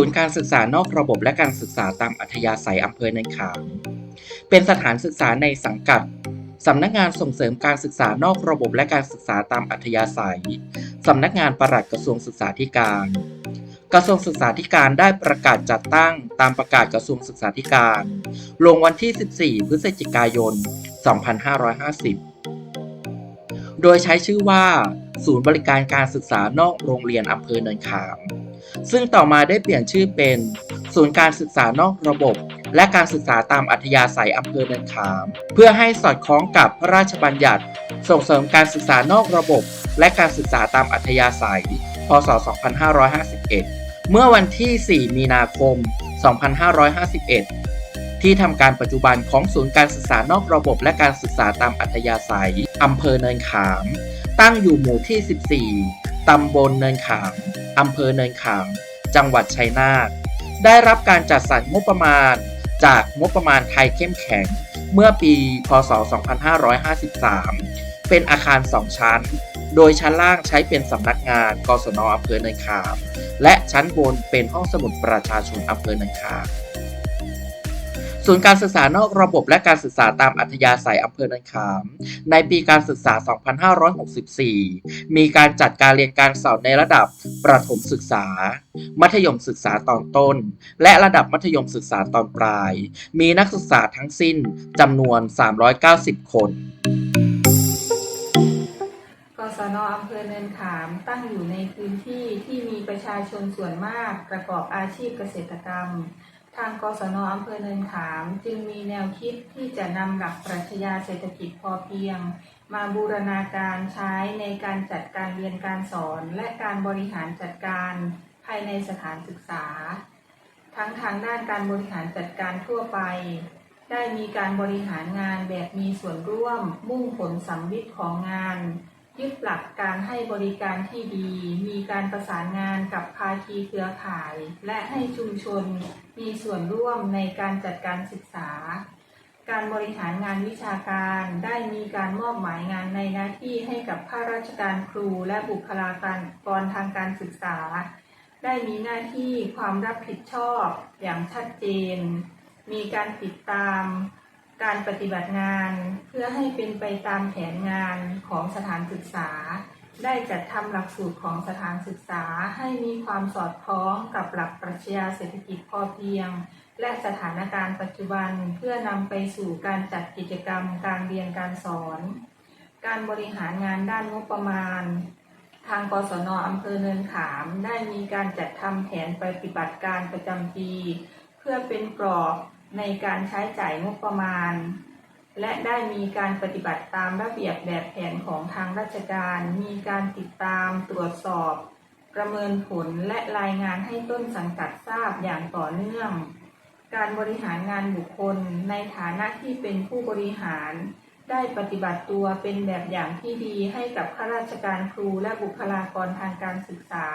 ศูนย์การศึกษานอกระบบและการศึกษาตามอัธยาศัยอำเภอเนินขาม เป็นสถานศึกษาในสังกัดสำนักงานส่งเสริมการศึกษานอกระบบและการศึกษาตามอัธยาศัย สำนักงานปลัดกระทรวงศึกษาธิการ กระทรวงศึกษาธิการได้ประกาศจัดตั้งตามประกาศกระทรวงศึกษาธิการ ลงวันที่ 14 พฤศจิกายน 2550 โดยใช้ชื่อว่า ศูนย์บริการการศึกษานอกโรงเรียนอำเภอเนินขาม ซึ่งต่อมาได้เปลี่ยนชื่อเป็น ศูนย์การศึกษานอกระบบ และการศึกษาตามอัธยาศัยอำเภอเนินขาม เพื่อให้สอดคล้องกับพระราชบัญญัติ ส่งเสริมการศึกษานอกระบบ และการศึกษาตามอัธยาศัย พศ 2551 เมื่อวันที่ 4 มีนาคม 2551ที่ทำการปัจจุบันของศูนย์การศึกษานอกระบบและการศึกษาตามอัธยาศัยอำเภอเนินขาม ตั้งอยู่หมู่ที่ 14 ตำบลเนินขาม อำเภอเนินขามจังหวัดชัยนาทได้รับการจัดสรรงบประมาณ จากงบประมาณไทยเข้มแข็ง เมื่อปี พศ 2553 เป็นอาคาร 2 ชั้น โดยชั้นล่างใช้เป็นสำนักงานกศนอำเภอเนินขาม และชั้นบนเป็นห้องสมุดประชาชนอำเภอเนินขาม ศูนย์การศึกษานอกระบบและการศึกษาตามอัธยาศัยอำเภอเนินขาม ในปีการศึกษา 2564 มีการจัดการเรียนการสอนในระดับประถมศึกษา มัธยมศึกษาตอนต้น และระดับมัธยมศึกษาตอนปลาย มีนักศึกษาทั้งสิ้นจำนวน 390 คนกศนอำเภอเนินขามตั้งอยู่ในพื้นที่ที่มีประชาชนส่วนมากประกอบอาชีพเกษตรกรรม ทางกศนอำเภอเนินขาม จึงมีแนวคิดที่จะนำหลักปรัชญาเศรษฐกิจพอเพียง มาบูรณาการใช้ในการจัดการเรียนการสอน และการบริหารจัดการภายในสถานศึกษา ทั้งทางด้านการบริหารจัดการทั่วไป ได้มีการบริหารงานแบบมีส่วนร่วมมุ่งผลสำลิดของงาน ยึดหลักการให้บริการที่ดี มีการประสานงานกับภาคีเครือข่าย และให้ชุมชนมีส่วนร่วมในการจัดการศึกษา การบริหารงานวิชาการได้มีการมอบหมายงานในหน้าที่ให้กับข้าราชการครูและบุคลากรทางการศึกษา ได้มีหน้าที่ความรับผิดชอบอย่างชัดเจน มีการติดตาม การปฏิบัติงานเพื่อให้เป็นไปตามแผนงานของสถานศึกษา ได้จัดทำหลักสูตรของสถานศึกษาให้มีความสอดคล้องกับหลักปรัชญาเศรษฐกิจพอเพียง และสถานการณ์ปัจจุบันเพื่อนำไปสู่การจัดกิจกรรมการเรียนการสอน การบริหารงานด้านงบประมาณ ทางกศนอำเภอเนินขามได้มีการจัดทำแผนปฏิบัติการประจำปี เพื่อเป็นกรอบ ในการใช้จ่ายงบประมาณ และได้มีการปฏิบัติตามระเบียบแบบแผนของทางราชการ มีการติดตามตรวจสอบ ประเมินผลและรายงานให้ต้นสังกัดทราบอย่างต่อเนื่อง การบริหารงานบุคคลในฐานะที่เป็นผู้บริหาร ได้ปฏิบัติตัวเป็นแบบอย่างที่ดีให้กับข้าราชการครูและบุคลากรทางการศึกษา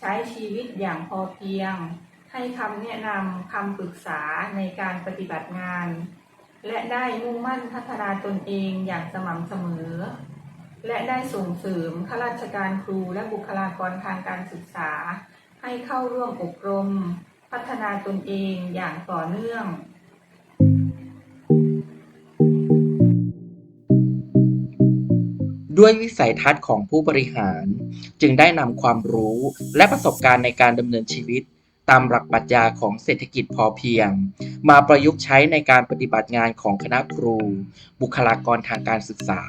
ใช้ชีวิตอย่างพอเพียง ให้คำแนะนำคำปรึกษาในการปฏิบัติงาน และได้มุ่งมั่นพัฒนาตนเองอย่างสม่ำเสมอ และได้ส่งเสริมข้าราชการครูและบุคลากรทางการศึกษา ให้เข้าร่วมอบรม พัฒนาตนเองอย่างต่อเนื่องด้วยวิสัยทัศน์ของผู้บริหาร จึงได้นำความรู้และประสบการณ์ในการดำเนินชีวิต ตามหลักปรัชญาของเศรษฐกิจพอเพียง มาประยุกต์ใช้ในการปฏิบัติงานของคณะครู บุคลากรทางการศึกษา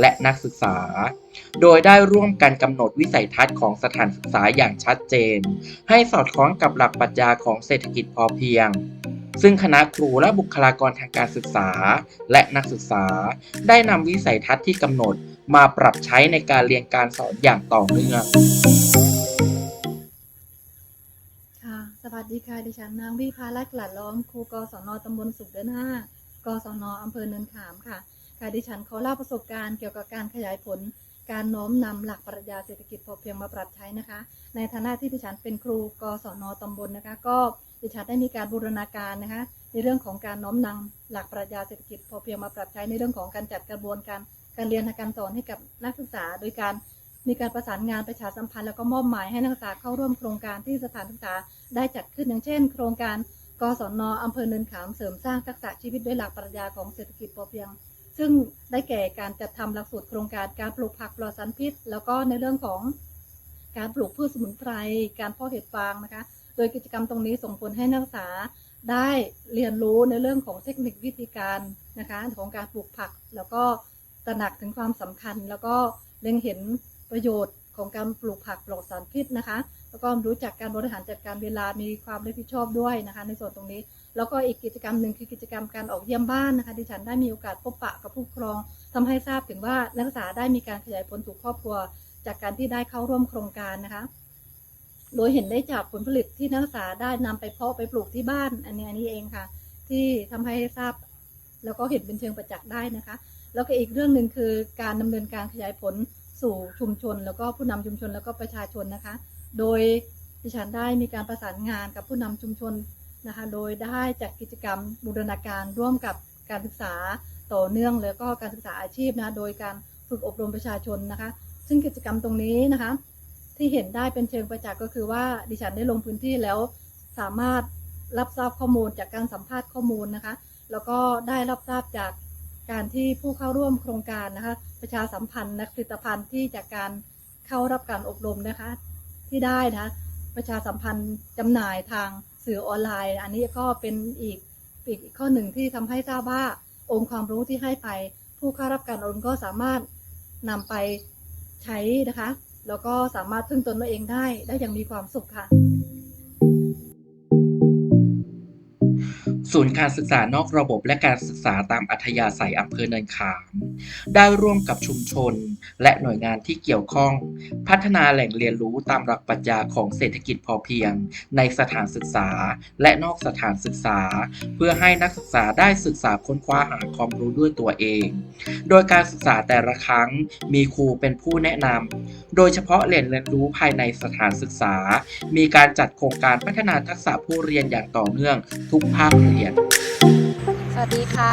และนักศึกษา โดยได้ร่วมกันกำหนดวิสัยทัศน์ของสถานศึกษาอย่างชัดเจน ให้สอดคล้องกับหลักปรัชญาของเศรษฐกิจพอเพียงซึ่งคณะครูและบุคลากรทางการศึกษา และนักศึกษา ได้นำวิสัยทัศน์ที่กำหนดมาปรับใช้ในการเรียนการสอนอย่างต่อเนื่อง สดีค่ะ ดิฉันนางวิภาลักษ์หลัดล้อม ครูกศนตำบลสุขเดินห้ากศนอำเภอเนินขามค่ะ ค่ะ ดิฉันขอเล่าประสบการณ์เกี่ยวกับการขยายผล การโน้อมนำหลักปรัชญาเศรษฐกิจพอเพียงมาปรับใช้นะคะ ในฐานะที่ดิฉันเป็นครูกศนตำบลนะคะ ก็ดิฉันได้มีการบูรณาการนะคะ ในเรื่องของการน้อมนำหลักปรัชญาเศรษฐกิจพอเพียงมาปรับใช้ในเรื่องของการจัดกระบวนการการเรียนและการสอนให้กับนักศึกษา โดยการ มีการประสานงานประชาสัมพันธ์แล้วก็มอบหมายให้นักศึกษาเข้าร่วมโครงการที่สถานศึกษาได้จัดขึ้นอย่างเช่น โครงการกศนอำเภอเนินขามเสริมสร้างทักษะชีวิตด้วยหลักปรัชญาของเศรษฐกิจพอเพียง ซึ่งได้แก่การจัดทำหลักสูตรโครงการการปลูกผักปลอดสารพิษ แล้วก็ในเรื่องของการปลูกพืชสมุนไพร การเพาะเห็ดฟางนะคะ โดยกิจกรรมตรงนี้ส่งผลให้นักศึกษาได้เรียนรู้ในเรื่องของเทคนิควิธีการนะคะของการปลูกผัก แล้วก็ตระหนักถึงความสำคัญ แล้วก็เล็งเห็น ประโยชน์ของการปลูกผักปลอดสารพิษนะคะ แล้วก็รู้จักการบริหารจัดการเวลา มีความรับผิดชอบด้วยนะคะ ในส่วนตรงนี้ แล้วก็อีกกิจกรรมหนึ่งคือกิจกรรมการออกเยี่ยมบ้านนะคะ ดิฉันได้มีโอกาสพบปะกับผู้ปกครองทำให้ทราบถึงว่านักศึกษาได้มีการขยายผลสู่ครอบครัว จากการที่ได้เข้าร่วมโครงการนะคะ โดยเห็นได้จากผลผลิตที่นักศึกษาได้นำไปเพาะไปปลูกที่บ้าน อันนี้อันนี้เองค่ะ ที่ทำให้ทราบ แล้วก็เห็นเป็นเชิงประจักษ์ได้นะคะ แล้วก็อีกเรื่องหนึ่งคือการดำเนินการขยายผล สู่ชุมชน แล้วก็ผู้นำชุมชนแล้วก็ประชาชนนะคะ โดยดิฉันได้มีการประสานงานกับผู้นำชุมชนนะคะ โดยได้จัดกิจกรรมบูรณาการร่วมกับการศึกษาต่อเนื่อง แล้วก็การศึกษาอาชีพนะโดยการฝึกอบรมประชาชนนะคะ ซึ่งกิจกรรมตรงนี้นะคะ ที่เห็นได้เป็นเชิงประจักษ์ก็คือว่าดิฉันได้ลงพื้นที่แล้วสามารถรับทราบข้อมูลจากการสัมภาษณ์ข้อมูลนะคะ แล้วก็ได้รับทราบจากการที่ผู้เข้าร่วมโครงการนะคะ ประชาสัมพันธ์และผลิตภัณฑ์ที่จากการเข้ารับการอบรมนะคะ ที่ได้นะคะประชาสัมพันธ์จำหน่ายทางสื่อออนไลน์ อันนี้ก็เป็นอีกอีกข้อหนึ่งที่ทำให้ทราบว่าองค์ความรู้ที่ให้ไป ผู้เข้ารับการอบรมก็สามารถนำไปใช้นะคะ แล้วก็สามารถพึ่งตนตัวเองได้ได้อย่างมีความสุขค่ะ ศูนย์การศึกษานอกระบบและการศึกษาตามอัธยาศัยอำเภอเนินขาม ได้ร่วมกับชุมชน และหน่วยงานที่เกี่ยวข้อง พัฒนาแหล่งเรียนรู้ตามหลักปรัชญาของเศรษฐกิจพอเพียง ในสถานศึกษา และนอกสถานศึกษา เพื่อให้นักศึกษาได้ศึกษาค้นคว้าหาความรู้ด้วยตัวเอง โดยการศึกษาแต่ละครั้งมีครูเป็นผู้แนะนำโดยเฉพาะแหล่งเรียนรู้ภายในสถานศึกษา มีการจัดโครงการพัฒนาทักษะผู้เรียนอย่างต่อเนื่องทุกภาคเรียน สวัสดีค่ะ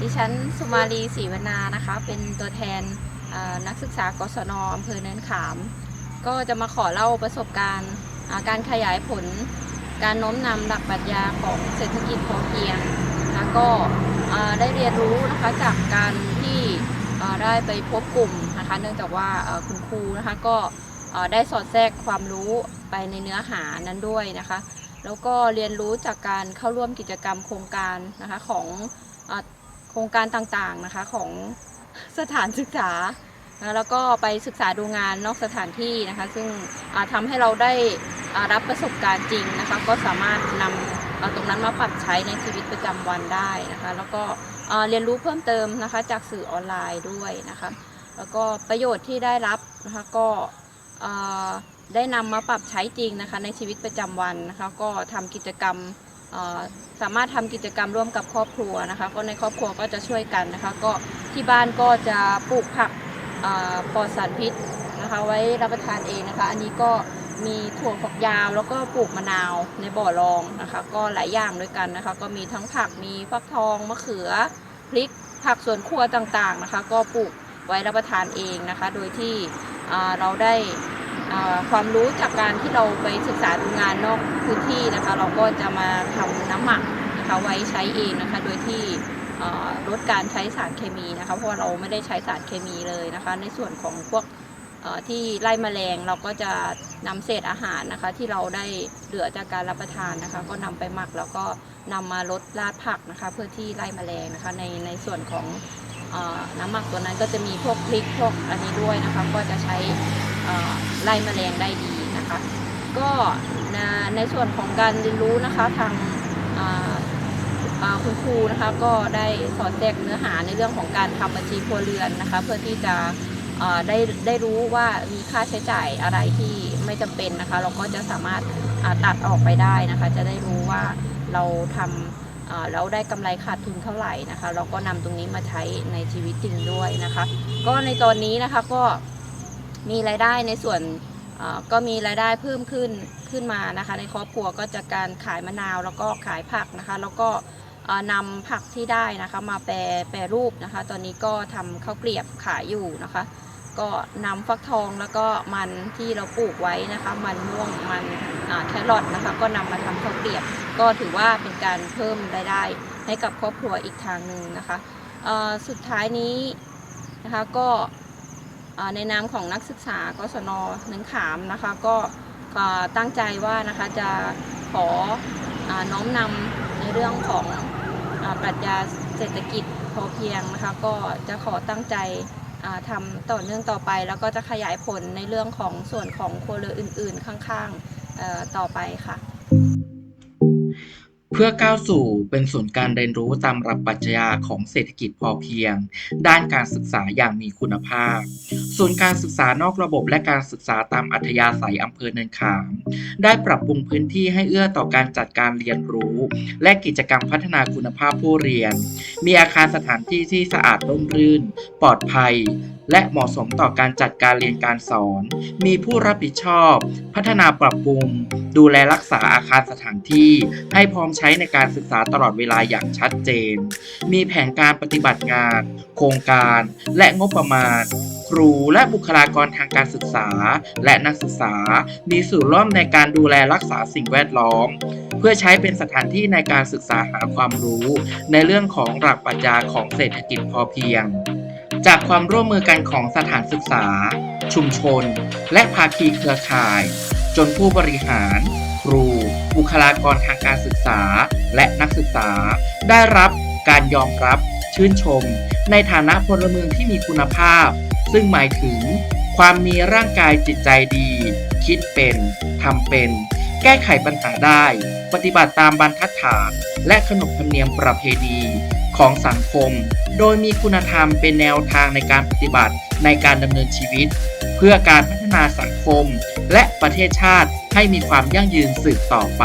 ดิฉันสุมาลีศรีวนานะคะ เป็นตัวแทน นักศึกษากศนอำเภอเนินขาม ก็จะมาขอเล่าประสบการณ์การขยายผล การโน้มนำหลักปรัชญาของเศรษฐกิจพอเพียงนะคะก็ได้เรียนรู้นะคะจากการที่ได้ไปพบกลุ่มนะคะเนื่องจากว่าคุณครูนะคะก็ได้สอดแทรกความรู้ไปในเนื้อหานั้นด้วยนะคะ แล้วก็เรียนรู้จากการเข้าร่วมกิจกรรมโครงการนะคะของอโครงการต่างๆนะคะของสถานศึกษา นะแล้วก็ไปศึกษาดูงานนอกสถานที่นะคะ ซึ่งทำาให้เราได้รับประสบการณ์จริงนะคะ ก็สามารถนำเอาตรงนั้นมาปรับใช้ในชีวิตประจำวันได้นะคะ แล้วก็เรียนรู้เพิ่มเติมนะคะจากสื่อออนไลน์ด้วยนะคะ แล้วก็ประโยชน์ที่ได้รับนะคะก็ได้นำมาปรับใช้จริงนะคะ ในชีวิตประจำวันนะคะ ก็ทำกิจกรรมสามารถทำกิจกรรมร่วมกับครอบครัวนะคะ ก็ในครอบครัวก็จะช่วยกันนะคะ ก็ที่บ้านก็จะปลูกผัก ปลอดสารพิษนะคะ ไว้รับประทานเองนะคะ อันนี้ก็มีถั่วฝักยาวแล้วก็ปลูกมะนาวในบ่อรองนะคะ ก็หลายอย่างด้วยกันนะคะ ก็มีทั้งผักมีฟักทองมะเขือพริกผักสวนครัวต่างๆนะคะ ก็ปลูกไว้รับประทานเองนะคะ โดยที่เราได้ความรู้จากการที่เราไปศึกษาดูงานนอกพื้นที่นะคะ เราก็จะมาทำน้ำหมักนะคะไว้ใช้เองนะคะ โดยที่ ลดการใช้สารเคมีนะคะ เพราะว่าเราไม่ได้ใช้สารเคมีเลยนะคะ ในส่วนของพวกที่ไล่แมลงเราก็จะนำเศษอาหารนะคะ ที่เราได้เหลือจากการรับประทานนะคะ ก็นำไปหมักแล้วก็นำมาลดราดผักนะคะ เพื่อที่ไล่แมลงนะคะ ในในส่วนของอน้ำหมักตัวนั้นก็จะมีพวกพริกพวกอันนี้ด้วยนะคะ ก็จะใช้ไล่แมลงได้ดีนะคะ ก็ในในส่วนของการเรียนรู้นะคะทางอ คุณครูนะคะก็ได้สอนแทรกเนื้อหาในเรื่องของการทำบัญชีครัวเรือนนะคะ เพื่อที่จะได้ได้รู้ว่ามีค่าใช้จ่ายอะไรที่ไม่จำเป็นนะคะ เราก็จะสามารถตัดออกไปได้นะคะ จะได้รู้ว่าเราทำแล้วได้กำไรขาดทุนเท่าไหร่นะคะ เราก็นำตรงนี้มาใช้ในชีวิตจริงด้วยนะคะ ก็ในตอนนี้นะคะก็มีรายได้ในส่วนก็มีรายได้เพิ่มขึ้นขึ้นมานะคะ ในครอบครัวก็จากการขายมะนาวแล้วก็ขายผักนะคะ แล้วก็ นำผักที่ได้นะคะมาแปรแปรรูปนะคะ ตอนนี้ก็ทำข้าวเกลียบขายอยู่นะคะ ก็นำฟักทองแล้วก็มันที่เราปลูกไว้นะคะ มันม่วงมันแครอทนะคะ ก็นำมาทำข้าวเกลียบ ก็ถือว่าเป็นการเพิ่มรายได้ให้กับครอบครัวอีกทางหนึ่งนะคะสุดท้ายนี้นะคะก็ในนามของนักศึกษากศนหนึ่งขามนะคะก็ตั้งใจว่านะคะจะขออน้อมนำในเรื่องของ ปรัชญาเศรษฐกิจพอเพียงนะคะก็จะขอตั้งใจอ่าทำต่อเนื่องต่อไป แล้วก็จะขยายผลในเรื่องของส่วนของครัวเรือนอื่น ๆ ข้างๆต่อไปค่ะ พื่อก้าวสู่เป็นศูนย์การเรียนรู้ตามหลักปรัชญาของเศรษฐกิจพอเพียง ด้านการศึกษาอย่างมีคุณภาพ ศูนย์การศึกษานอกระบบและการศึกษาตามอัธยาศัยอำเภอเนินขาม ได้ปรับปรุงพื้นที่ให้เอื้อต่อการจัดการเรียนรู้ และกิจกรรมพัฒนาคุณภาพผู้เรียน มีอาคารสถานที่ที่สะอาดร่มรื่น ปลอดภัย และเหมาะสมต่อการจัดการเรียนการสอน มีผู้รับผิดชอบ พัฒนาปรับปรุง ดูแลรักษาอาคารสถานที่ ให้พร้อมใช้ในการศึกษาตลอดเวลาอย่างชัดเจน มีแผนการปฏิบัติงาน โครงการ และงบประมาณครูและบุคลากรทางการศึกษา และนักศึกษา มีส่วนร่วมในการดูแลรักษาสิ่งแวดล้อม เพื่อใช้เป็นสถานที่ในการศึกษาหาความรู้ ในเรื่องของหลักปรัชญาของเศรษฐกิจพอเพียง จากความร่วมมือกันของสถานศึกษา ชุมชน และภาคีเครือข่าย จนผู้บริหาร ครู บุคลากรทางการศึกษา และนักศึกษา ได้รับการยอมรับ ชื่นชม ในฐานะพลเมืองที่มีคุณภาพ ซึ่งหมายถึง ความมีร่างกายจิตใจดี คิดเป็นทำเป็น แก้ไขปัญหาได้ ปฏิบัติตามบรรทัดฐาน และขนบธรรมเนียมประเพณี ของสังคม โดยมีคุณธรรมเป็นแนวทางในการปฏิบัติในการดำเนินชีวิต เพื่อการพัฒนาสังคม และประเทศชาติให้มีความยั่งยืนสืบต่อไป